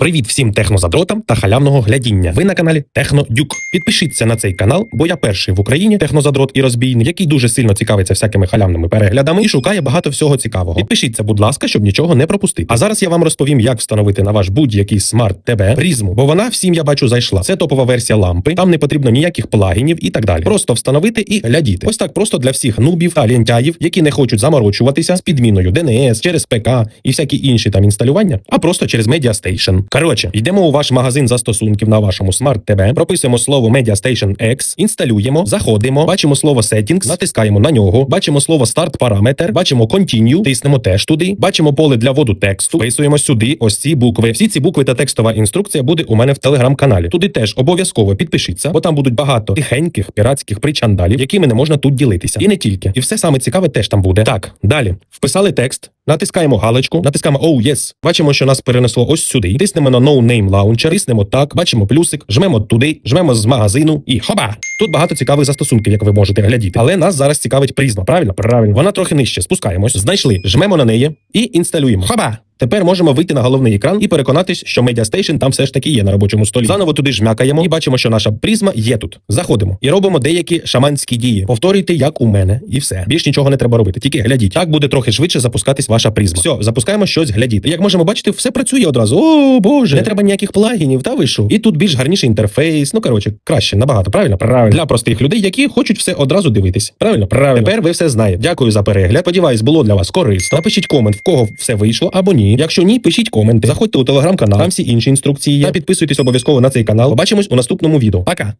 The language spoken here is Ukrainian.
Привіт всім технозадротам та халявного глядіння. Ви на каналі Технодюк. Підпишіться на цей канал, бо я перший в Україні технозадрот і розбійник, який дуже сильно цікавиться всякими халявними переглядами і шукає багато всього цікавого. Підпишіться, будь ласка, щоб нічого не пропустити. А зараз я вам розповім, як встановити на ваш будь-який смарт ТВ призму, бо вона всім я бачу зайшла. Це топова версія лампи. Там не потрібно ніяких плагінів і так далі. Просто встановити і глядіти. Ось так просто для всіх нубів та лентяїв, які не хочуть заморочуватися з підміною DNS через ПК і всякі інші там інсталювання, а просто через Station. Коротше, йдемо у ваш магазин застосунків на вашому Smart TV, прописуємо слово Media Station X, інсталюємо, заходимо, бачимо слово Settings, натискаємо на нього, бачимо слово Start параметр, бачимо Continue, тиснемо теж туди, бачимо поле для вводу тексту, вписуємо сюди ось ці букви. Всі ці букви та текстова інструкція буде у мене в телеграм-каналі. Туди теж обов'язково підпишіться, бо там будуть багато тихеньких піратських причандалів, якими не можна тут ділитися. І не тільки. І все саме цікаве теж там буде. Так, далі вписали текст. Натискаємо галочку, натискаємо Oh yes. Бачимо, що нас перенесло ось сюди. Тиснемо на No Name Launcher, тиснемо так, бачимо плюсик, жмемо туди, жмемо з магазину і хоба! Тут багато цікавих застосунків, як ви можете глядіти. Але нас зараз цікавить призма. Правильно? Правильно. Вона трохи нижче. Спускаємось, знайшли, жмемо на неї і інсталюємо. Хоба! Тепер можемо вийти на головний екран і переконатись, що Media Station там все ж таки є на робочому столі. Заново туди жмякаємо і бачимо, що наша призма є тут. Заходимо і робимо деякі шаманські дії. Повторюйте, як у мене, і все. Більш нічого не треба робити. Тільки глядіть. Так буде трохи швидше запускатись ваша призма. Все, запускаємо щось глядіти. Як можемо бачити, все працює одразу. О боже, не треба ніяких плагінів, та ви що? І тут більш гарніший інтерфейс. Ну коротше, краще, набагато. Правильно? Правильно. Для простих людей, які хочуть все одразу дивитись. Правильно? Правильно. Тепер ви все знаєте. Дякую за перегляд. Сподіваюсь, було для вас корисно. Напишіть комент, в кого все вийшло або Якщо ні, пишіть коменти. Заходьте у телеграм-канал, там всі інші інструкції. Та підписуйтесь обов'язково на цей канал. Побачимось у наступному відео. Пока.